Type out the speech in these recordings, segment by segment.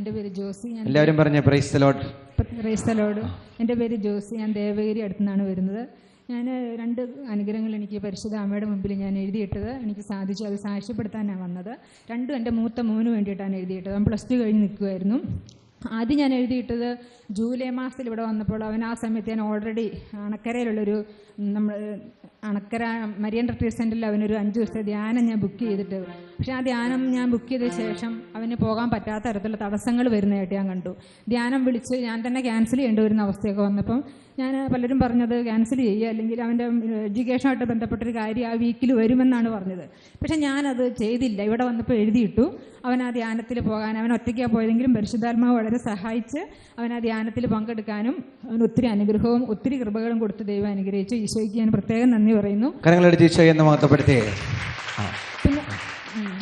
എന്റെ പേര് ജോസി ഞാൻ എല്ലാവരും പറഞ്ഞു പ്രൈസ് റേസ്തലോട് എന്റെ പേര് ജോസി ഞാൻ ദേവഗിരി അടുത്തു നിന്നാണ് വരുന്നത്. ഞാൻ രണ്ട് അനുഗ്രഹങ്ങൾ എനിക്ക് പരിശുദ്ധ അമ്മയുടെ മുമ്പിൽ ഞാൻ എഴുതിയിട്ടത്. എനിക്ക് സാധിച്ചു അത് സാക്ഷ്യപ്പെടുത്താനാണ് വന്നത്. രണ്ടും എന്റെ മൂത്ത മോന് വേണ്ടിയിട്ടാണ് എഴുതിയിട്ടത്. അവൻ പ്ലസ് ടു കഴിഞ്ഞ് നിൽക്കുമായിരുന്നു ആദ്യം ഞാൻ എഴുതിയിട്ടത് ജൂലൈ മാസത്തിൽ ഇവിടെ വന്നപ്പോൾ അവൻ ആ സമയത്ത് ഞാൻ ഓൾറെഡി അണക്കരയിലുള്ളൊരു നമ്മൾ അണക്കര മരിയൻ റിട്രീവ് സെന്ററിൽ അവനൊരു അഞ്ച് ദിവസത്തെ ധ്യാനം ഞാൻ ബുക്ക് ചെയ്തിട്ട്. പക്ഷേ ആ ധ്യാനം ഞാൻ ബുക്ക് ചെയ്ത ശേഷം അവന് പോകാൻ പറ്റാത്ത തരത്തിലുള്ള തടസ്സങ്ങൾ വരുന്നതായിട്ട് ഞാൻ കണ്ടു. ധ്യാനം വിളിച്ച് ഞാൻ തന്നെ ക്യാൻസൽ ചെയ്യേണ്ടി വരുന്ന അവസ്ഥയൊക്കെ വന്നപ്പം ഞാൻ പലരും പറഞ്ഞത് ക്യാൻസൽ ചെയ്യുക അല്ലെങ്കിൽ അവന്റെ എഡ്യൂക്കേഷനുമായിട്ട് ബന്ധപ്പെട്ടൊരു കാര്യം ആ വീക്കിൽ വരുമെന്നാണ് പറഞ്ഞത്. പക്ഷെ ഞാനത് ചെയ്തില്ല. ഇവിടെ വന്നപ്പോൾ എഴുതിയിട്ടു അവൻ ആ ധ്യാനത്തിൽ പോകാൻ അവൻ ഒറ്റയ്ക്കാണ് പോയതെങ്കിലും പരിശുദ്ധാത്മാവ് വളരെ സഹായിച്ച് അവൻ ആ ധ്യാനത്തിൽ പങ്കെടുക്കാനും അവൻ ഒത്തിരി അനുഗ്രഹവും ഒത്തിരി കൃപകളും കൊടുത്ത് ദൈവം അനുഗ്രഹിച്ചു ഈശോയ്ക്ക് ഞാൻ പ്രത്യേകം നന്ദി പറയുന്നു. കരങ്ങളെടുത്ത് എന്ന് മഹത്വപ്പെടുത്തിയേ. ആ.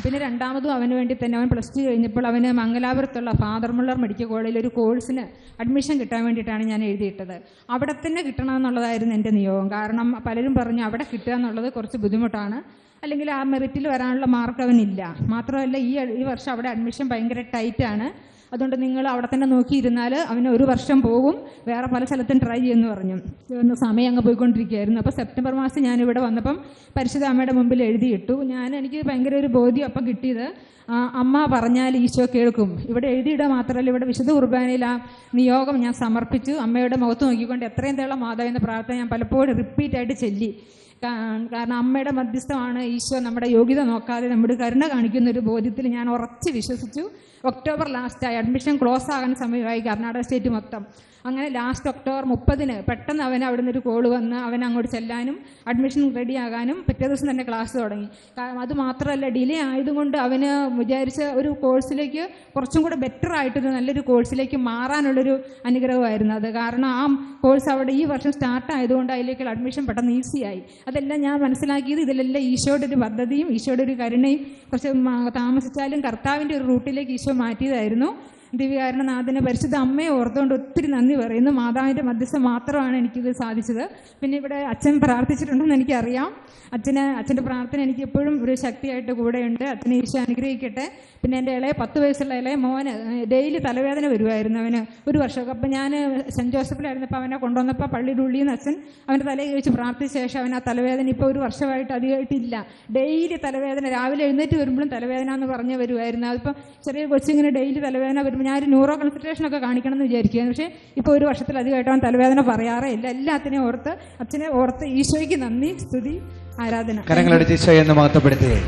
പിന്നെ രണ്ടാമതും അവന് വേണ്ടി തന്നെ അവൻ പ്ലസ് ടു കഴിഞ്ഞപ്പോൾ അവന് മംഗലാപുരത്തുള്ള ഫാദർ മുള്ളർ മെഡിക്കൽ കോളേജിൽ ഒരു കോഴ്സിന് അഡ്മിഷൻ കിട്ടാൻ വേണ്ടിയിട്ടാണ് ഞാൻ എഴുതിയിട്ടത്. അവിടെ തന്നെ കിട്ടണമെന്നുള്ളതായിരുന്നു എന്റെ നിയോഗം. കാരണം പലരും പറഞ്ഞു അവിടെ കിട്ടുക എന്നുള്ളത് കുറച്ച് ബുദ്ധിമുട്ടാണ്. അല്ലെങ്കിൽ ആ മെറിറ്റിൽ വരാനുള്ള മാർക്ക് അവനില്ല. മാത്രമല്ല ഈ ഈ വർഷം അവിടെ അഡ്മിഷൻ ഭയങ്കര ടൈറ്റാണ് അതുകൊണ്ട് നിങ്ങൾ അവിടെ തന്നെ നോക്കിയിരുന്നാൽ അവന് ഒരു വർഷം പോകും. വേറെ പല സ്ഥലത്തും ട്രൈ ചെയ്യുമെന്ന് പറഞ്ഞു. ഇന്ന് സമയം അങ്ങ് പോയിക്കൊണ്ടിരിക്കുകയായിരുന്നു. അപ്പോൾ സെപ്റ്റംബർ മാസം ഞാനിവിടെ വന്നപ്പം പരിശുദ്ധ അമ്മയുടെ മുമ്പിൽ എഴുതിയിട്ടു ഞാൻ എനിക്ക് ഭയങ്കര ഒരു ബോധ്യം അപ്പം കിട്ടിയത് അമ്മ പറഞ്ഞാൽ ഈശോ കേൾക്കും. ഇവിടെ എഴുതിയിടുക മാത്രമല്ല ഇവിടെ വിശുദ്ധ കുർബാനയിൽ ആ നിയോഗം ഞാൻ സമർപ്പിച്ചു. അമ്മയുടെ മുഖത്ത് നോക്കിക്കൊണ്ട് എത്രയും തേളം മാതാവ് എന്ന പ്രാർത്ഥന ഞാൻ പലപ്പോഴും റിപ്പീറ്റായിട്ട് ചെല്ലി. കാരണം അമ്മയുടെ മധ്യസ്ഥമാണ് ഈശോ നമ്മുടെ യോഗ്യത നോക്കാതെ നമ്മുടെ കരുണ കാണിക്കുന്ന ഒരു ബോധ്യത്തിൽ ഞാൻ ഉറച്ച് വിശ്വസിച്ചു. ഒക്ടോബർ ലാസ്റ്റായി അഡ്മിഷൻ ക്ലോസ് ആകാൻ സമയമായി കർണാടക സ്റ്റേറ്റ് മൊത്തം. അങ്ങനെ ലാസ്റ്റ് ഒക്ടോബർ മുപ്പതിന് പെട്ടെന്ന് അവൻ അവിടെ നിന്ന് ഒരു കോൾ വന്ന് അവൻ അങ്ങോട്ട് ചെല്ലാനും അഡ്മിഷൻ റെഡി ആകാനും പിറ്റേ ദിവസം തന്നെ ക്ലാസ് തുടങ്ങി. അത് മാത്രമല്ല ഡിലേ ആയതുകൊണ്ട് അവന് വിചാരിച്ച ഒരു കോഴ്സിലേക്ക് കുറച്ചും കൂടെ ബെറ്റർ ആയിട്ടൊരു നല്ലൊരു കോഴ്സിലേക്ക് മാറാനുള്ളൊരു അനുഗ്രഹമായിരുന്നു അത്. കാരണം ആ കോഴ്സ് അവിടെ ഈ വർഷം സ്റ്റാർട്ട് ആയതുകൊണ്ട് അതിലേക്കുള്ള അഡ്മിഷൻ പെട്ടെന്ന് ഈസിയായി അതെല്ലാം ഞാൻ മനസ്സിലാക്കിയത് ഇതിലെല്ലാം ഈശോയുടെ ഒരു പദ്ധതിയും ഈശോയുടെ ഒരു കരുണയും കുറച്ച് താമസിച്ചാലും കർത്താവിന്റെ ഒരു റൂട്ടിലേക്ക് ഈശോ മാറ്റിയതായിരുന്നു. ദിവ്യകാരണനാഥനെ പരിശുദ്ധ അമ്മയെ ഓർത്തുകൊണ്ട് ഒത്തിരി നന്ദി പറയുന്നു. മാതാവിന്റെ മധ്യസ്ഥം മാത്രമാണ് എനിക്കിത് സാധിച്ചത്. പിന്നെ ഇവിടെ അച്ഛൻ പ്രാർത്ഥിച്ചിട്ടുണ്ടെന്ന് എനിക്കറിയാം. അച്ഛന് അച്ഛന്റെ പ്രാർത്ഥന എനിക്ക് എപ്പോഴും ഒരു ശക്തിയായിട്ട് കൂടെയുണ്ട്. അച്ഛനെ ഈശോ അനുഗ്രഹിക്കട്ടെ. പിന്നെ എന്റെ ഇളയ പത്ത് വയസ്സുള്ള ഇളയ മോന് ഡെയിലി തലവേദന വരുമായിരുന്നു അവന്. ഒരു വർഷമൊക്കെ അപ്പം ഞാൻ സെന്റ് ജോസഫിലായിരുന്നപ്പോൾ അവനെ കൊണ്ടുവന്നപ്പോൾ പള്ളിയുടെ ഉള്ളിൽ നിന്ന് അച്ഛൻ അവന്റെ തലയിൽ വെച്ച് പ്രാർത്ഥിച്ച ശേഷം അവൻ ആ തലവേദന ഇപ്പോൾ ഒരു വർഷമായിട്ട് അധികമായിട്ടില്ല. ഡെയിലി തലവേദന രാവിലെ എഴുന്നേറ്റ് വരുമ്പോഴും തലവേദന എന്ന് പറഞ്ഞ് വരുമായിരുന്നു അതിപ്പോൾ ചെറിയ കൊച്ചിങ്ങനെ ഡെയിലി തലവേദന വരുമ്പോൾ ഞാൻ ഒരു ന്യൂറോ കൺസൾട്ടേഷനൊക്കെ കാണിക്കണം എന്ന് വിചാരിക്കുകയാണ് പക്ഷേ ഇപ്പോൾ ഒരു വർഷത്തിലധികമായിട്ട് അവൻ തലവേദന പറയാറേ ഇല്ല. എല്ലാത്തിനെയും ഓർത്ത് അച്ഛനെ ഓർത്ത് ഈശോയ്ക്ക് നന്ദി സ്തുതി ആരാധന. കരങ്ങളെടുത്ത് ഈശോ എന്ന് മഹത്വപ്പെടുത്തിയേ